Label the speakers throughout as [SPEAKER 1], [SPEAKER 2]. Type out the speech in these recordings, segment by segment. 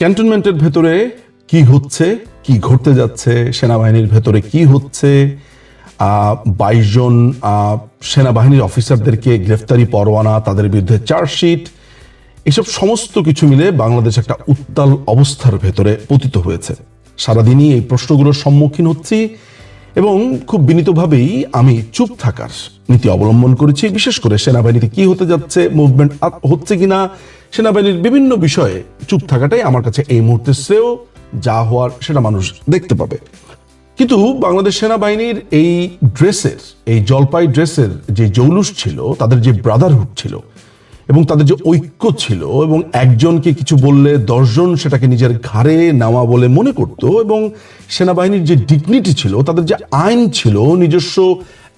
[SPEAKER 1] ক্যান্টনমেন্টের ভেতরে কি হচ্ছে, কি ঘটতে যাচ্ছে, সেনাবাহিনীর ভেতরে কি হচ্ছে বাইশ জন সেনাবাহিনীর অফিসারদেরকে গ্রেফতারি পরোয়ানা, তাদের বিরুদ্ধে চার্জশিট, এসব সমস্ত কিছু মিলে বাংলাদেশ একটা উত্তাল অবস্থার ভেতরে পতিত হয়েছে। সারাদিনই এই প্রশ্নগুলোর সম্মুখীন হচ্ছি এবং খুব বিনীতভাবেই আমি চুপ থাকার নীতি অবলম্বন করেছি, বিশেষ করে সেনাবাহিনীতে কি হতে যাচ্ছে মুভমেন্ট হচ্ছে কিনা সেনাবাহিনীর বিভিন্ন বিষয়ে চুপ থাকাটাই আমার কাছে এই মুহূর্তে শ্রেয়, যা হওয়ার সেটা মানুষ দেখতে পাবে। কিন্তু বাংলাদেশ সেনাবাহিনীর এই ড্রেসের, এই জলপাই ড্রেসের যে জৌলুস ছিল, তাদের যে ব্রাদারহুড ছিল এবং তাদের যে ঐক্য ছিল এবং একজনকে কিছু বললে দশজন সেটাকে নিজের ঘাড়ে নেওয়া বলে মনে করত এবং সেনাবাহিনীর যে ডিগনিটি ছিল, তাদের যে আইন ছিল, নিজস্ব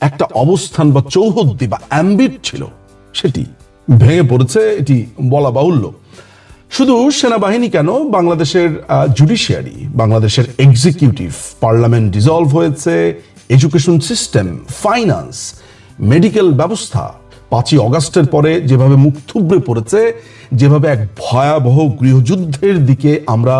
[SPEAKER 1] একটা অবস্থান বা চৌহদ্দি বা অ্যাম্বিট ছিল, সেটি ভেঙে পড়েছে, এটি বলা বাহুল্য। শুধু সেনাবাহিনী কেন, বাংলাদেশের জুডিশিয়ারি বাংলাদেশের এক্সিকিউটিভ পার্লামেন্ট ডিজলভ হয়েছে এডুকেশন সিস্টেম ফাইন্যান্স মেডিকেল ব্যবস্থা। পাঁচই অগাস্টের পরে যেভাবে মুখ থুবড়ে পড়েছে, যেভাবে এক ভয়াবহ গৃহযুদ্ধের দিকে আমরা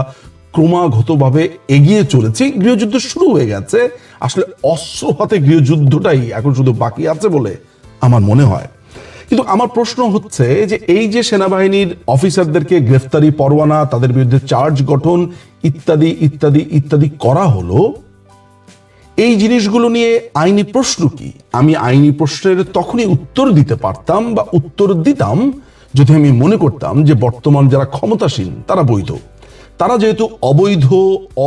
[SPEAKER 1] ক্রমাগতভাবে এগিয়ে চলেছি, গৃহযুদ্ধ শুরু হয়ে গেছে। আসলে অস্ত্র হাতে গৃহযুদ্ধটাই এখন শুধু বাকি আছে বলে আমার মনে হয়। কিন্তু আমার প্রশ্ন হচ্ছে যে এই যে সেনাবাহিনীর অফিসারদেরকে গ্রেফতারি, পরোয়ানা, তাদের বিরুদ্ধে চার্জ গঠন ইত্যাদি ইত্যাদি ইত্যাদি করা হলো, এই জিনিসগুলো নিয়ে আইনি প্রশ্ন কি? আমি আইনি প্রশ্নের তখনই উত্তর দিতে পারতাম বা উত্তর দিতাম যদি আমি মনে করতাম যে বর্তমান যারা ক্ষমতাসীন, তারা বৈধ। তারা যেহেতু অবৈধ,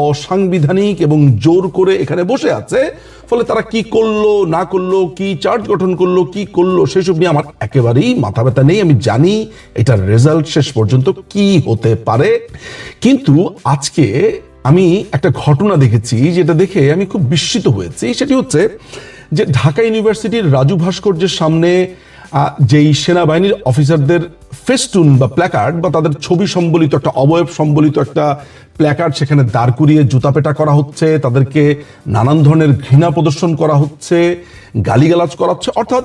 [SPEAKER 1] অসাংবিধানিক এবং জোর করে এখানে বসে আছে, ফলে তারা কি করল, না করল, কি চার্জ গঠন করল, কি করল, সেসব নিয়ে আমার একেবারেই মাথা ব্যথা নেই, আমি জানি এটার রেজাল্ট শেষ পর্যন্ত কি হতে পারে। কিন্তু আজকে আমি একটা ঘটনা দেখেছি, যেটা দেখে আমি খুব বিস্মিত হয়েছি। সেটি হচ্ছে যে ঢাকা ইউনিভার্সিটির রাজু ভাস্কর্যের সামনে যেই সেনাবাহিনীর অফিসারদের ফেস্টুন বা প্ল্যাকার্ড বা তাদের ছবি সম্বলিত একটা অবয়ব সম্বলিত একটা প্ল্যাকার্ড সেখানে দাঁড় করিয়ে জুতাপেটা করা হচ্ছে, তাদেরকে নানান ধরনের ঘৃণা প্রদর্শন করা হচ্ছে, গালিগালাজ করা হচ্ছে, অর্থাৎ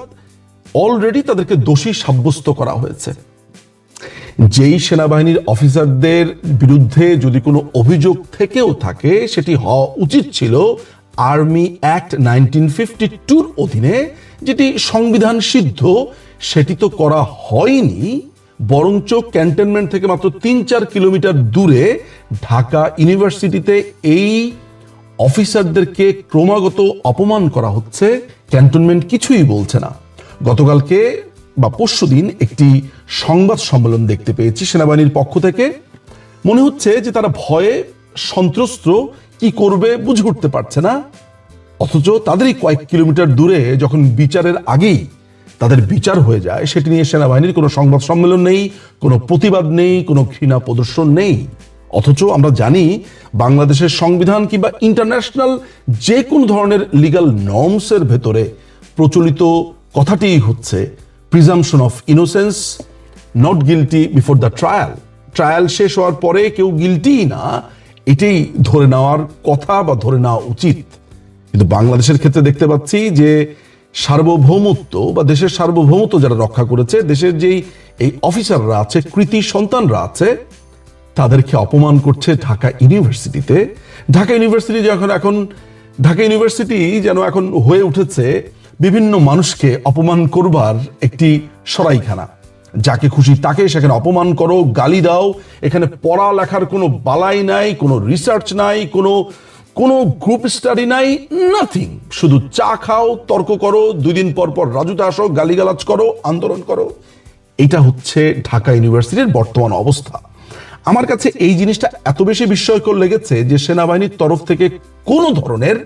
[SPEAKER 1] অলরেডি তাদেরকে দোষী সাব্যস্ত করা হয়েছে। যেই সেনাবাহিনীর অফিসারদের বিরুদ্ধে যদি কোনো অভিযোগ থেকেও থাকে, সেটি হওয়া উচিত ছিল আর্মি অ্যাক্ট নাইনটিন ফিফটি টুর অধীনে যেটি সংবিধান সিদ্ধ, সেটি তো করা হয়নি, বরঞ্চ ক্যান্টনমেন্ট থেকে মাত্র তিন চার কিলোমিটার দূরে ঢাকা ইউনিভার্সিটিতে এই অফিসারদেরকে ক্রমাগত অপমান করা হচ্ছে। ক্যান্টনমেন্ট কিছুই বলছে না। গতকালকে বা পরশুদিন একটি সংবাদ সম্মেলন দেখতে পেয়েছি সেনাবাহিনীর পক্ষ থেকে। মনে হচ্ছে যে তারা ভয়ে সন্ত্রস্ত কি করবে বুঝে উঠতে পারছে না। অথচ তাদেরই কয়েক কিলোমিটার দূরে যখন বিচারের আগেই তাদের বিচার হয়ে যায়, সেটি নিয়ে সেনাবাহিনীর কোনো সংবাদ সম্মেলন নেই, কোনো প্রতিবাদ নেই, কোনো ঘৃণা প্রদর্শন নেই। অথচ আমরা জানি বাংলাদেশের সংবিধান কিংবা ইন্টারন্যাশনাল যে কোনো ধরনের লিগাল নর্মসের ভেতরে প্রচলিত কথাটি হচ্ছে presumption of innocence not guilty before the trial trial শেষ হওয়ার পরে কেউ গিলটি না এটাই ধরে নেওয়ার কথা বা ধরে নেওয়া উচিত। কিন্তু বাংলাদেশের ক্ষেত্রে দেখতে পাচ্ছি যে সার্বভৌমত্ব বা দেশের সার্বভৌমত্ব যারা রক্ষা করেছে, দেশের যেই এই অফিসাররা আছে, কৃতি সন্তানরা আছে, তাদেরকে অপমান করছে ঢাকা ইউনিভার্সিটিতে। ঢাকা ইউনিভার্সিটি যখন এখন, ঢাকা ইউনিভার্সিটি যেন এখন হয়ে উঠেছে, বিভিন্ন মানুষকে অপমান করবার একটি সরাইখানা। যাকে খুশি তাকে সেখানে অপমান করো, গালি দাও। এখানে পড়ালেখার কোনো বালাই নাই, কোনো রিসার্চ নাই, কোনো কোনো গ্রুপ স্টাডি নাই নাথিং শুধু চা খাও, তর্ক করো দুই দিন পর পর রাজুতে আসো, গালিগালাজ করো, আন্দোলন করো। এটা হচ্ছে ঢাকা ইউনিভার্সিটির বর্তমান অবস্থা। আমার কাছে এই জিনিসটা এত বেশি বিস্ময়কর লেগেছে যে সেনাবাহিনীর তরফ থেকে কোনো ধরনের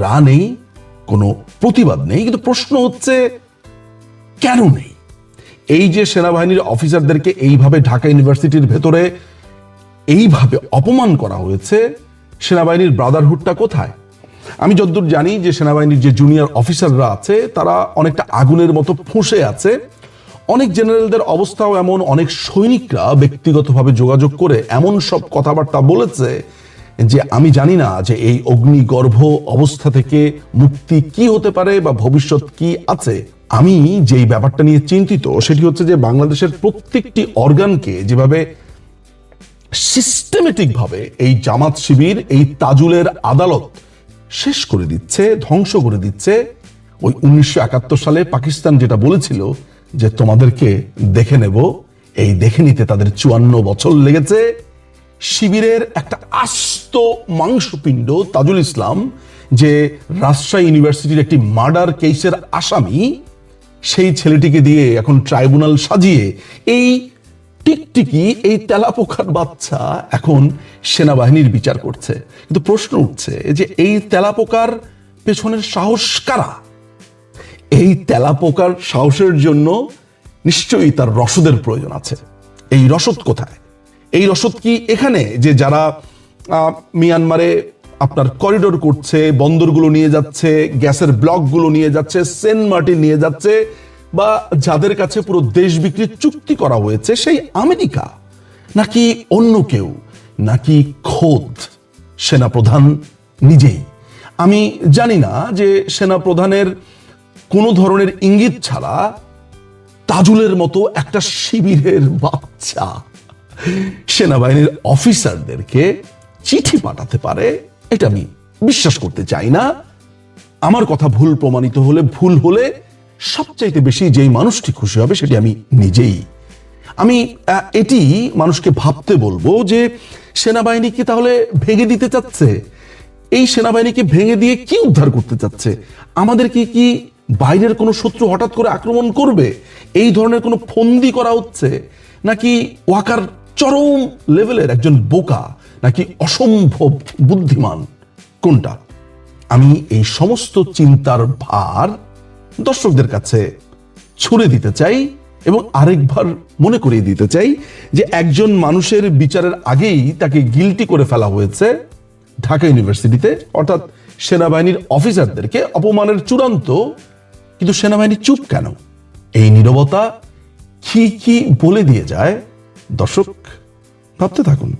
[SPEAKER 1] রা নেই কোনো প্রতিবাদ নেই। কিন্তু প্রশ্ন হচ্ছে, কেন নেই? এই যে সেনাবাহিনীর অফিসারদেরকে এইভাবে ঢাকা ইউনিভার্সিটির ভেতরে এইভাবে অপমান করা হয়েছে, সেনাবাহিনীর ব্রাদারহুডটা কোথায়? আমি যতদূর জানি যে সেনাবাহিনীর যে জুনিয়র অফিসাররা আছে, তারা অনেকটা আগুনের মতো ফুঁসে আছে। অনেক জেনারেলদের অবস্থাও এমন, অনেক সৈনিকরা ব্যক্তিগতভাবে যোগাযোগ করে এমন সব কথাবার্তা বলেছে যে আমি জানি না যে এই অগ্নিগর্ভ অবস্থা থেকে মুক্তি কি হতে পারে বা ভবিষ্যৎ কি আছে। আমি যেই ব্যাপারটা নিয়ে চিন্তিত, সেটি হচ্ছে যে বাংলাদেশের প্রত্যেকটি অর্গানকে যেভাবে সিস্টেমেটিক ভাবে এই জামাত শিবির, এই তাজুলের আদালত শেষ করে দিচ্ছে, ধ্বংস করে দিচ্ছে, ওই উনিশশো একাত্তর সালে পাকিস্তান যেটা বলেছিল যে তোমাদেরকে দেখে নেব, এই দেখে নিতে তাদের চুয়ান্ন বছর লেগেছে। শিবিরের একটা আস্ত মাংসপিণ্ড তাজুল ইসলাম, যে রাজশাহী ইউনিভার্সিটির একটি মার্ডার কেসের আসামি সেই ছেলেটিকে দিয়ে এখন ট্রাইব্যুনাল সাজিয়ে এই টিকটিকি, এই তেলাপোকার বাচ্চা এখন সেনাবাহিনীর বিচার করছে। কিন্তু প্রশ্ন উঠছে যে এই তেলাপোকার পেছনের সাহস কারা? এই তেলাপোকার সাহসের জন্য নিশ্চয়ই তার রসদের প্রয়োজন আছে। এই রসদ কোথায়? এই রসদ কি এখানে যে যারা মিয়ানমারে আপনার করিডোর করছে, বন্দরগুলো নিয়ে যাচ্ছে, গ্যাসের ব্লকগুলো নিয়ে যাচ্ছে, সেন্ট মার্টিন নিয়ে যাচ্ছে, বা যাদের কাছে পুরো দেশ বিক্রির চুক্তি করা হয়েছে সেই আমেরিকা। নাকি অন্য কেউ, নাকি খোদ সেনাপ্রধান নিজেই? আমি জানি না যে সেনাপ্রধানের কোনো ধরনের ইঙ্গিত ছাড়া তাজুলের মতো একটা শিবিরের বাচ্চা সেনাবাহিনীর অফিসারদেরকে চিঠি পাঠাতে পারে এটা আমি বিশ্বাস করতে চাই না। আমার কথা ভুল প্রমাণিত হলে, ভুল হলে সবচাইতে বেশি যেই মানুষটি খুশি হবে সেটি আমি নিজেই। আমি এটি মানুষকে ভাবতে বলব যে সেনাবাহিনী কি তাহলে ভেঙে দিতে চাচ্ছে? এই সেনাবাহিনীকে ভেঙে দিয়ে কি উদ্ধার করতে চাচ্ছে? আমাদেরকে কি বাইরের কোনো শত্রু হঠাৎ করে আক্রমণ করবে? এই ধরনের কোনো ফন্দি করা হচ্ছে? নাকি ওয়াকার চরম লেভেলের একজন বোকা নাকি অসম্ভব বুদ্ধিমান? কোনটা? আমি এই সমস্ত চিন্তার ভার দর্শকদের কাছে ছুড়ে দিতে চাই এবং আরেকবার মনে করিয়ে দিতে চাই যে একজন মানুষের বিচারের আগেই তাকে গিলটি করে ফেলা হয়েছে ঢাকা ইউনিভার্সিটিতে। অর্থাৎ সেনাবাহিনীর অফিসারদেরকে অপমানের চূড়ান্ত। কিন্তু সেনাবাহিনী চুপ কেন? এই নীরবতা কি কি বলে দিয়ে যায়? দর্শক, ভাবতে থাকুন।